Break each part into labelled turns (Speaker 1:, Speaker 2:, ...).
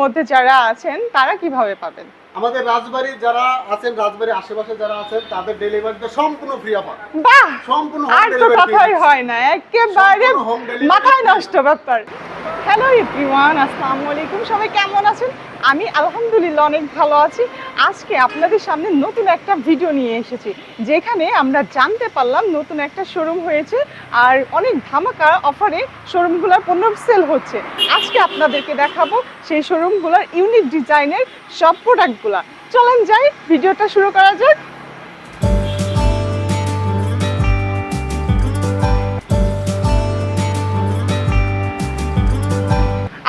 Speaker 1: মধ্যে যারা আছেন তারা কীভাবে পাবেন?
Speaker 2: আমাদের রাজবাড়ি যারা আছেন রাজবাড়ির আশেপাশে যারা আছেন তাদের ডেলিভারিতে সম্পূর্ণ ফ্রি অফার
Speaker 1: বাহ!
Speaker 2: সম্পূর্ণ
Speaker 1: আর তো কথাই হয় না একেবারে মাথায় নষ্ট ব্যাপার। হ্যালো এভরিওয়ান আসসালামু আলাইকুম। সবাই কেমন আছেন? আমি আলহামদুলিল্লাহ অনেক ভালো আছি। আজকে আপনাদের সামনে নতুন একটা ভিডিও নিয়ে এসেছি যেখানে আমরা জানতে পারলাম নতুন একটা শোরুম হয়েছে আর অনেক ধামাকা অফারে শোরুমগুলোর পণ্য সেল হচ্ছে। আজকে আপনাদেরকে দেখাবো সেই শোরুমগুলোর ইউনিক ডিজাইনের সব প্রোডাক্টগুলো চলেন যাই ভিডিওটা শুরু করা যাক।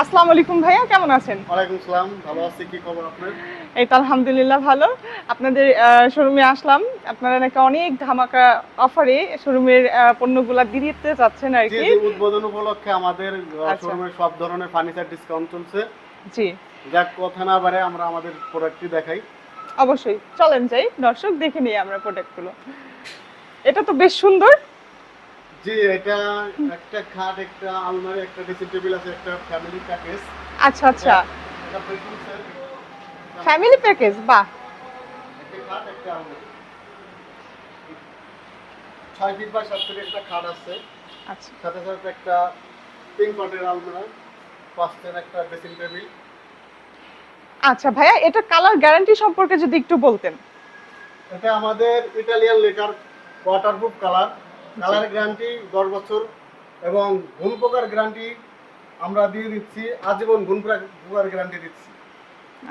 Speaker 1: আসসালামু আলাইকুম ভাইয়া কেমন আছেন?
Speaker 2: ওয়ালাইকুম সালাম ভালো আছি কি খবর আপনার?
Speaker 1: এই তো আলহামদুলিল্লাহ ভালো। আপনাদের শোরুমে আসলাম। আপনারা নাকি অনেক ধামাকা অফারে শোরুমের পণ্যগুলা দিতে চাচ্ছেন আর কি।
Speaker 2: উদ্বোধন উপলক্ষে আমাদের
Speaker 1: আচ্ছা।
Speaker 2: শোরুমে সব ধরনের ফার্নিচার ডিসকাউন্ট চলছে।
Speaker 1: জি।
Speaker 2: যাক কথা না বারে আমরা আমাদের প্রোডাক্টটি দেখাই।
Speaker 1: অবশ্যই চলেন যাই। দর্শক দেখে নিই আমরা প্রোডাক্টগুলো এটা তো বেশ সুন্দর।
Speaker 2: জি এটা একটা খাট একটা আলমারি একটা ড্রেসিং টেবিল আছে একটা ফ্যামিলি প্যাকেজ
Speaker 1: আচ্ছা আচ্ছা। ফ্যামিলি প্যাকেজ বাহ।
Speaker 2: একটা খাট একটা আলমারি। ছয় ফিট বাই সাত ফিট একটা খাট আছে।
Speaker 1: আচ্ছা।
Speaker 2: সাথে সাথে একটা পিঙ্ক কটের আলমারি। পাঁচটের একটা ড্রেসিং টেবিল
Speaker 1: আচ্ছা ভাইয়া এটা কালার গ্যারান্টি সম্পর্কে যদি একটু বলতেন।
Speaker 2: এটা আমাদের Italian lacquer waterproof colour colour guarantee দশ বছর এবং ঘুম পোকার গ্যারান্টি আমরা দিয়ে দিচ্ছি আজীবন ঘুম পোকার গ্যারান্টি দিচ্ছি।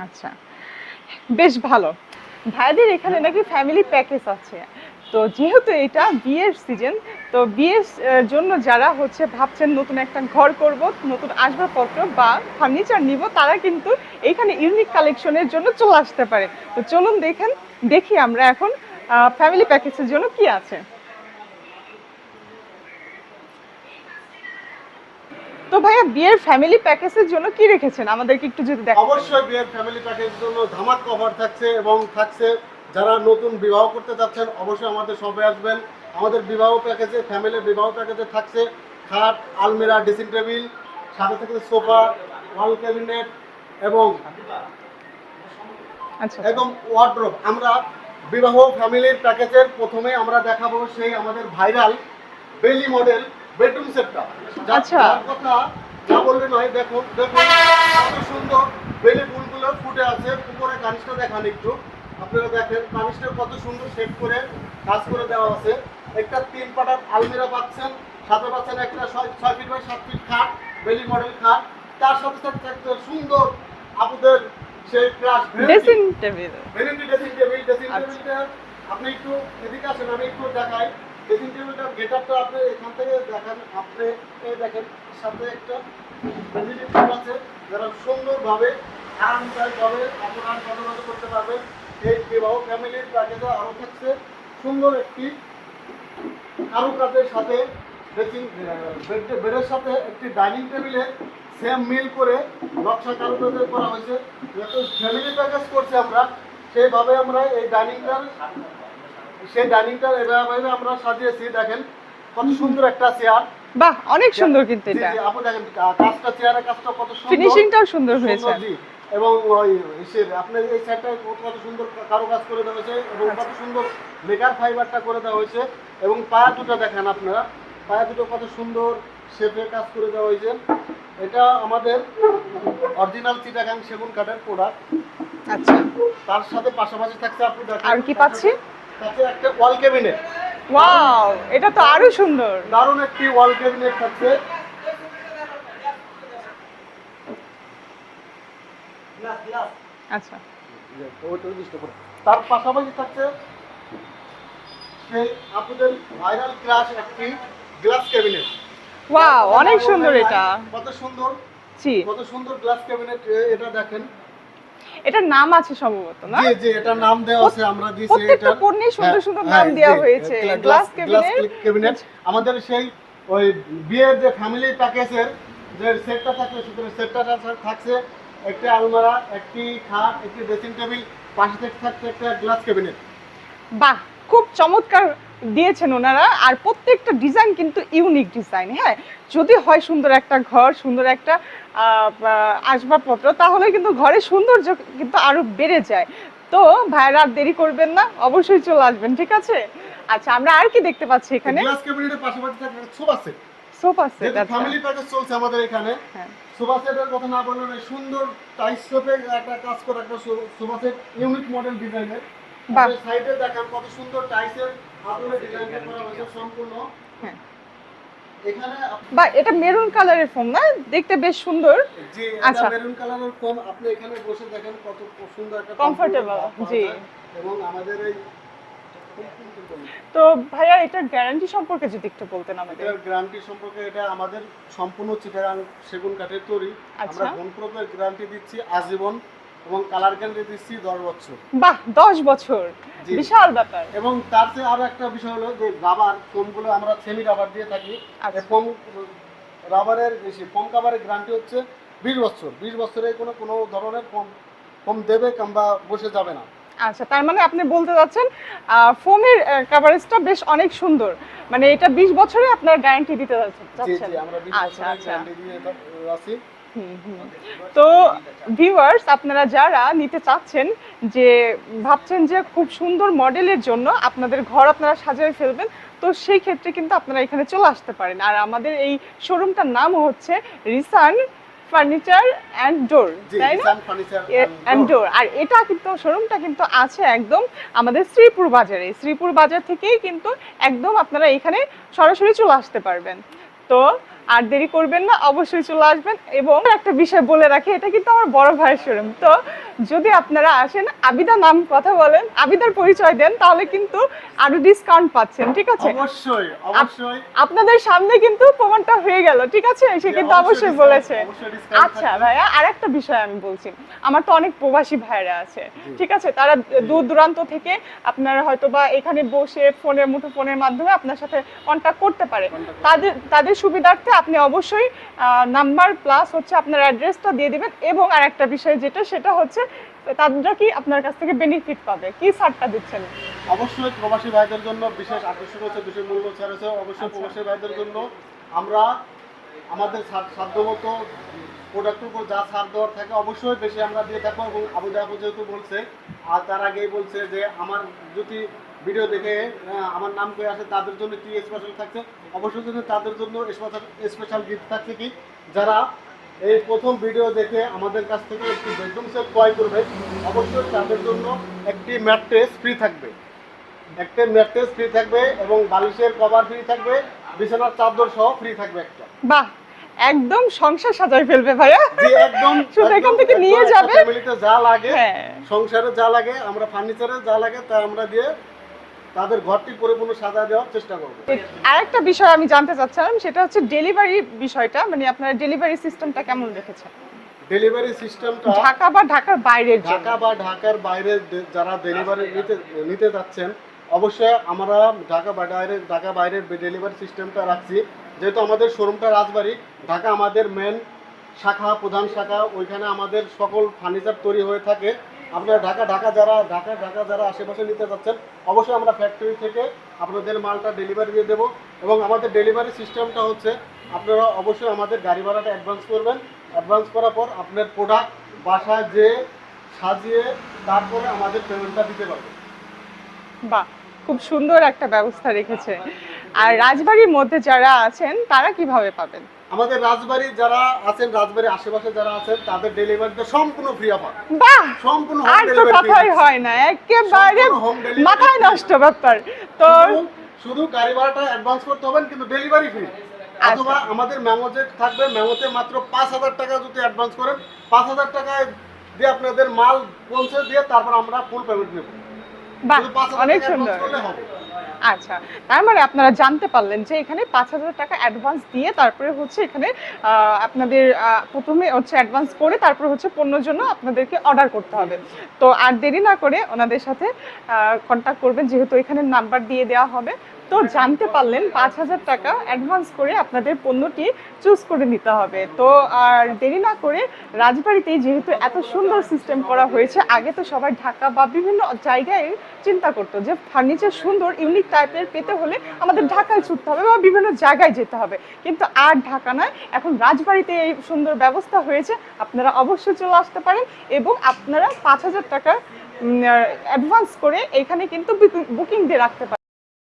Speaker 1: আচ্ছা বেশ ভালো। ভাইদের এখানে নাকি ফ্যামিলি প্যাকেজ আছে। তো যেহেতু এটা বিয়ের সিজন তো বিয়ের জন্য যারা হচ্ছে ভাবছেন নতুন একটা ঘর করব, নতুন আসবাবপত্র বা ফার্নিচার নিব, তারা কিন্তু এখানে ইউনিক কালেকশনের জন্য চলে আসতে পারে। তো চলুন দেখেন, দেখি আমরা এখন ফ্যামিলি প্যাকেজের জন্য কি আছে। তো ভাইয়া, বিয়ের ফ্যামিলি প্যাকেজের জন্য কি রেখেছেন? আমাদেরকে একটু যদি দেখ
Speaker 2: অবশ্যই বিয়ের ফ্যামিলি প্যাকেজের জন্য ধামাক কভার থাকছে এবং থাকছে যারা নতুন বিবাহ করতে যাচ্ছেন অবশ্যই আমাদের সবাই আসবেন। আমাদের বিবাহ প্যাকেজে ফ্যামিলি বিবাহ প্যাকেজে থাকছে খাট আলমিরা ড্রেসিং টেবিল সাথে থাকছে সোফা ওয়াল ক্যাবিনেট এবং
Speaker 1: আচ্ছা।
Speaker 2: একদম ওয়ার্ড্রোব আমরা বিবাহ ফ্যামিলির প্যাকেজের প্রথমে আমরা দেখাবো সেই আমাদের ভাইরাল বেলি মডেল বেডরুম সেটটা
Speaker 1: আচ্ছা।
Speaker 2: কথা না বললে নয় দেখো দেখুন কত সুন্দর বেলি ফুলগুলো ফুটে আছে উপরে কানিসটা দেখান একটু আপনারা দেখেন কানিসটা কত সুন্দর সেট করে কাজ করে দেওয়া আছে। একটা তিন পাটার আলমিরা পাচ্ছেন সাথে পাচ্ছেন একটা ছয় ছয় ফিট বাই সাত ফিট খাট বেলি মডেল খাট। তার সাথে সাথে সুন্দর আপুদের সেই crush
Speaker 1: dressing table
Speaker 2: dressing table dressing. টেবিলটা আপনি একটু এদিকে আসেন আমি একটু দেখাই। ড্রেসিং টেবিলটার গেটআপটা আপনি এখান থেকে দেখেন আপনি এই দেখেন সাথে একটা টেবিল আছে। যারা সুন্দরভাবে আরামদায়কভাবে আপনার কর্মরত করতে পারবেন। এই বিবাহ ফ্যামিলির প্যাকেজে আরও থাকছে সুন্দর একটি কারুকাজের সাথে ড্রেসিং বেডের সাথে একটি ডাইনিং টেবিলে সেম মিল করে নকশা কারুকাজের করা হয়েছে। যেহেতু ফ্যামিলি প্যাকেজ করছি আমরা সেইভাবে আমরা এই ডাইনিংটার সেই ডাইনিংটার এভাবে আমরা সাজিয়েছি দেখেন কত সুন্দর একটা চেয়ার
Speaker 1: বাহ অনেক সুন্দর কিন্তু এটা।
Speaker 2: আপনি দেখেন কাজটা চেয়ারের কাজটা কত সুন্দর।
Speaker 1: ফিনিশিংটাও সুন্দর হয়েছে।
Speaker 2: জি। এবং ওই ইসের আপনার এই সাইডটা কত সুন্দর কারও কাজ করে দেওয়া হয়েছে এবং
Speaker 1: আচ্ছা।
Speaker 2: কত সুন্দর লেকার ফাইবারটা করে দেওয়া হয়েছে এবং পায়া দুটো দেখেন আপনারা। পায়া দুটো কত সুন্দর শেপের কাজ করে দেওয়া হয়েছে। এটা আমাদের অরিজিনাল চিটাগাং সেগুন কাঠের প্রোডাক্ট
Speaker 1: আচ্ছা।
Speaker 2: তার সাথে পাশাপাশি থাকছে আপনি দেখেন
Speaker 1: আর কি পাচ্ছি?
Speaker 2: তাতে একটা ওয়াল ক্যাবিনেট
Speaker 1: ওয়াও এটা তো আরও সুন্দর।
Speaker 2: দারুণ একটি ওয়াল ক্যাবিনেট থাকছে।
Speaker 1: আচ্ছা।
Speaker 2: তার পাশাপাশি থাকছে আপনাদের ভাইরাল ক্লাস একটি গ্লাস ক্যাবিনেট
Speaker 1: ওয়াও অনেক সুন্দর এটা।
Speaker 2: কত সুন্দর
Speaker 1: জি
Speaker 2: কত সুন্দর গ্লাস ক্যাবিনেট এটা দেখেন।
Speaker 1: এটার নাম আছে সম্ভবত না?
Speaker 2: জি জি এটা নাম দেওয়া আছে আমরা দিয়েছি
Speaker 1: প্রত্যেকটা পণ্যে সুন্দর
Speaker 2: হ্যাঁ,
Speaker 1: সুন্দর
Speaker 2: হ্যাঁ,
Speaker 1: নাম দেওয়া হয়েছে। Glass cabinet.
Speaker 2: আমাদের সেই ওই বিয়ের যে ফ্যামিলি প্যাকেজের যে সেটটা থাকবে সেখানে সেটটা থাকছে একটা আলমারা একটি খাট একটি ড্রেসিং টেবিল পাশে থাকছে একটা গ্লাস ক্যাবিনেট
Speaker 1: বাহ খুব চমৎকার দিয়েছেন ওনারা। আর প্রত্যেকটা ডিজাইন কিন্তু ইউনিক ডিজাইন হ্যাঁ? যদি হয় সুন্দর একটা ঘর সুন্দর একটা আসবাবপত্র তাহলে কিন্তু ঘরের সৌন্দর্য কিন্তু আরও বেড়ে যায়। তো ভাইরা আর দেরি করবেন না অবশ্যই চলে আসবেন ঠিক আছে? আচ্ছা আমরা আর কি দেখতে পাচ্ছি এখানে?
Speaker 2: গ্লাস ক্যাবিনেটের পাশাপাশি সোফা সেট
Speaker 1: আচ্ছা
Speaker 2: ফ্যামিলি প্যাকেজ চলছে আমাদের এখানে
Speaker 1: হ্যাঁ
Speaker 2: সোফা সেটের কথা না বললে সুন্দর টাইস শপে একটা কাজ করা একটা সোফা সেট ইউনিক মডেল ডিজাইনের। সাইডে দেখান কত সুন্দর টাইসের আপনাদের ডিজাইনটা করা হয়েছে সম্পূর্ণ
Speaker 1: হ্যাঁ।
Speaker 2: এখানে
Speaker 1: বা এটা মেরুন কালারের ফোম না দেখতে বেশ সুন্দর
Speaker 2: যে
Speaker 1: আচ্ছা।
Speaker 2: মেরুন কালারের ফোম আপনি এখানে বসে দেখেন কত সুন্দর একটা
Speaker 1: comfortable জি।
Speaker 2: এবং আমাদের এই
Speaker 1: তো ভাইয়া এটার গ্যারান্টি সম্পর্কে যদি একটু বলতেন আমাদের।
Speaker 2: এটার গ্যারান্টি সম্পর্কে এটা আমাদের সম্পূর্ণ চিটাগাং সেগুন কাঠের তৈরি।
Speaker 1: আচ্ছা।
Speaker 2: আমরা ঘনপ্রবের গ্যারান্টি দিচ্ছি আজীবন এবং কালার গ্যারান্টি দিচ্ছি দশ বছর।
Speaker 1: বাহ দশ বছর।
Speaker 2: জি।
Speaker 1: বিশাল ব্যাপার।
Speaker 2: এবং তার চেয়ে আরও একটা বিষয় হলো যে রাবার ফোমগুলো আমরা সেমি রাবার দিয়ে থাকি। ফোম রাবারের বেশি ফোম কাভারের গ্যারান্টি হচ্ছে বিশ বছর। বিশ বছরে কোনো কোনো ধরনের ফোম ফোম দেবে কিংবা বসে যাবে না।
Speaker 1: আচ্ছা তার মানে আপনি বলতে চাচ্ছেন ফোমের কাভারেজটা বেশ অনেক সুন্দর। মানে এটা বিশ বছরে আপনার গ্যারান্টি দিতে যাচ্ছেন।
Speaker 2: জি জি আমরা বিশ
Speaker 1: আচ্ছা আচ্ছা। তো ভিউয়ার্স আপনারা যারা নিতে চাচ্ছেন যে ভাবছেন যে খুব সুন্দর মডেলের জন্য আপনাদের ঘর আপনারা সাজিয়ে ফেলবেন তো সেই ক্ষেত্রে কিন্তু আপনারা এখানে চলে আসতে পারেন। আর আমাদের এই শোরুমটার নাম হচ্ছে রিসান ফার্নিচার অ্যান্ড ডোর তাই না?
Speaker 2: এন্ড
Speaker 1: অ্যান্ড ডোর আর এটা কিন্তু শোরুমটা কিন্তু আছে একদম আমাদের শ্রীপুর বাজারে। শ্রীপুর বাজার থেকেই কিন্তু একদম আপনারা এখানে সরাসরি চলে আসতে পারবেন। তো আর দেরি করবেন না অবশ্যই চলে আসবেন এবং একটা বিষয় বলে রাখি এটা কিন্তু আমার বড় ভাইয়ের শোরুম তো যদি আপনারা আসেন আবিদা নাম কথা বলেন আবিদার পরিচয় দেন তাহলে কিন্তু আরও ডিসকাউন্ট পাচ্ছেন ঠিক আছে?
Speaker 2: অবশ্যই অবশ্যই।
Speaker 1: আপনাদের সামনে কিন্তু প্রমাণটা হয়ে গেল ঠিক আছে? সে কিন্তু
Speaker 2: অবশ্যই
Speaker 1: অবশ্যই বলেছে। আচ্ছা ভাইয়া আর একটা বিষয় আমি বলছি। আমার তো অনেক প্রবাসী ভাইরা আছে ঠিক আছে? তারা দূর দূরান্ত থেকে আপনারা হয়তো বা এখানে বসে ফোনের মুঠো ফোনের মাধ্যমে আপনার সাথে কন্ট্যাক্ট করতে পারে। তাদের তাদের সুবিধার্থে আপনি অবশ্যই নাম্বার প্লাস হচ্ছে আপনার অ্যাড্রেসটা দিয়ে দিবেন এবং আর একটা বিষয় যেটা সেটা হচ্ছে তারা কি আপনার কাছ থেকে বেনিফিট পাবে? কি ছাড়টা দিচ্ছেন?
Speaker 2: অবশ্যই প্রবাসী ভাইদের জন্য বিশেষ আকর্ষণ হচ্ছে বিশেষ মূল্য ছাড় আছে। অবশ্যই
Speaker 1: আচ্ছা।
Speaker 2: প্রবাসী ভাইদের জন্য আমরা আমাদের সাধ্যমতো প্রোডাক্টের উপর যা ছাড় দেওয়ার থাকে অবশ্যই বেশি আমরা দিয়ে থাকব এবং আবু যেহেতু বলছে আর তার আগেই বলছে যে আমার যদি ভিডিও দেখে আমার নাম করে আসে তাদের জন্য কি স্পেশাল থাকছে? অবশ্যই কিন্তু তাদের জন্য স্পেশাল স্পেশাল গিফট থাকছে কি? যারা এই প্রথম ভিডিও দেখে আমাদের কাছ থেকে একটি বেডরুম সেট ক্রয় করবে অবশ্যই তাদের জন্য একটি ম্যাট্রেস ফ্রি থাকবে। একটা ম্যাট্রেস ফ্রি থাকবে এবং বালিশের কভার ফ্রি থাকবে বিছানার চাদর সহ ফ্রি থাকবে একটা।
Speaker 1: বাহ একদম সংসার সাজাই ফেলবে ভাইয়া।
Speaker 2: যে একদম
Speaker 1: শুধু এখান থেকে নিয়ে যাবে।
Speaker 2: ফ্যামিলিতে যা লাগে
Speaker 1: হ্যাঁ।
Speaker 2: সংসারে যা লাগে আমরা ফার্নিচারে যা লাগে তা আমরা দিয়ে তাদের ঘরটি পরিপূর্ণ সাজা দেওয়ার চেষ্টা করব।
Speaker 1: আরেকটা বিষয় আমি জানতে চাচ্ছিলাম সেটা হচ্ছে ডেলিভারি বিষয়টা। মানে আপনার ডেলিভারি সিস্টেমটা কেমন রেখেছেন?
Speaker 2: ডেলিভারি সিস্টেমটা
Speaker 1: ঢাকা বা ঢাকার জন্য।
Speaker 2: ঢাকা বা ঢাকার বাইরে যারা ডেলিভারি নিতে নিতে যাচ্ছেন অবশ্যই আমরা ঢাকা বা বাইরে ঢাকা বাইরের ডেলিভারি সিস্টেমটা রাখছি। যেহেতু আমাদের শোরুমটা রাজবাড়ি ঢাকা আমাদের মেন শাখা প্রধান শাখা ওইখানে আমাদের সকল ফার্নিচার তৈরি হয়ে থাকে। আপনারা ঢাকা ঢাকা যারা, ঢাকা ঢাকা যারা আশেপাশে নিতে যাচ্ছেন, অবশ্যই আমরা ফ্যাক্টরি থেকে আপনাদের মালটা ডেলিভারি দিয়ে দেবো। এবং আমাদের ডেলিভারি সিস্টেমটা হচ্ছে, আপনারা অবশ্যই আমাদের গাড়ি ভাড়াটা অ্যাডভান্স করবেন। অ্যাডভান্স করার পর আপনার প্রোডাক্ট বাসায় যে সাজিয়ে তারপরে আমাদের পেমেন্টটা দিতে পারবেন।
Speaker 1: বাহ, খুব সুন্দর একটা ব্যবস্থা রেখেছে। আর রাজবাড়ির মধ্যে যারা আছেন তারা কীভাবে পাবেন?
Speaker 2: আমাদের রাজবাড়ি যারা আছেন রাজবাড়ির আশেপাশে যারা আছেন তাদের ডেলিভারিটা সম্পূর্ণ ফ্রি অফার
Speaker 1: বাহ!
Speaker 2: সম্পূর্ণ
Speaker 1: আর তো কথাই হয় না একেবারে মাথায় নষ্ট ব্যাপার। তো
Speaker 2: শুধু গাড়ি ভাড়াটা অ্যাডভান্স করতে হবেন কিন্তু ডেলিভারি ফ্রি
Speaker 1: আচ্ছা।
Speaker 2: অথবা আমাদের মেমো যে থাকবে মেমোতে মাত্র পাঁচ হাজার টাকা যদি অ্যাডভান্স করেন পাঁচ হাজার টাকায় দিয়ে আপনাদের মাল পৌঁছে দিয়ে তারপর আমরা ফুল পেমেন্ট নেব।
Speaker 1: অনেক সুন্দর।
Speaker 2: হবে।
Speaker 1: আচ্ছা তার মানে আপনারা জানতে পারলেন যে এখানে পাঁচ হাজার টাকা অ্যাডভান্স দিয়ে তারপরে হচ্ছে এখানে আপনাদের প্রথমে হচ্ছে অ্যাডভান্স করে তারপরে হচ্ছে পণ্যের জন্য আপনাদেরকে অর্ডার করতে হবে। তো আর দেরি না করে ওনাদের সাথে কন্ট্যাক্ট করবেন, যেহেতু এখানে নাম্বার দিয়ে দেওয়া হবে। তো জানতে পারলেন, পাঁচ হাজার টাকা অ্যাডভান্স করে আপনাদের পণ্যটি চুজ করে নিতে হবে। তো আর দেরি না করে রাজবাড়িতেই যেহেতু এত সুন্দর সিস্টেম করা হয়েছে, আগে তো সবাই ঢাকা বা বিভিন্ন জায়গায় চিন্তা করতো যে ফার্নিচার সুন্দর ইউনিক টাইপের পেতে হলে আমাদের ঢাকায় ছুটতে হবে বা বিভিন্ন জায়গায় যেতে হবে। কিন্তু আর ঢাকা নয়, এখন রাজবাড়িতে এই সুন্দর ব্যবস্থা হয়েছে, আপনারা অবশ্যই চলে আসতে পারেন এবং আপনারা পাঁচ হাজার টাকা অ্যাডভান্স করে এখানে কিন্তু বুকিং দিয়ে রাখতে পারেন।